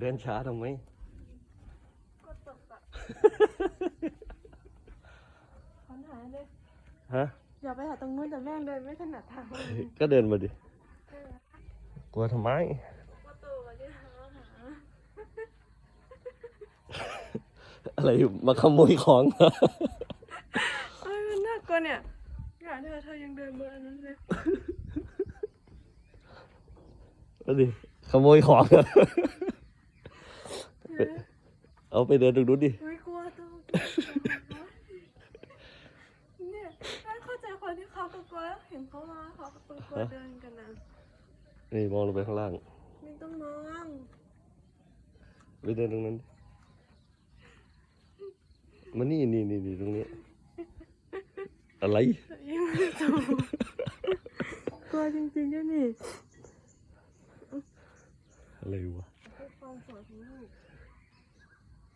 เดินช้าทำไมก็ตกอะขอนหายเลยฮะ อย่าไปหาตรงนู้นแต่แม่งเดินไม่ถนัดทางเลยก็เดินมาดิ กลัวทำไมว่าตัวมาที่หาหาอะไรมาขโมยของ เอ้ยมันน่ากลัวเนี่ยอย่าเธอเธอยังเดินบนอันนั้นเลยเอาดิขโมยของ เอาไปเดินตรงนู้นดิไม่กลัวตัวเนี่ยแม่เข้าใจคนที่เขากลัวๆเห็นเขามาเขาก็กลัวๆเดินกันนะนี่มองลงไปข้างล่างไม่ต้องมองไปเดินตรงนั้นดิมานี่นี่นี่นี่ตรงนี้ อะไรยังไม่จบกลัวจริงๆด้วยนี่อะไรวะ เป็นความสวยของลูก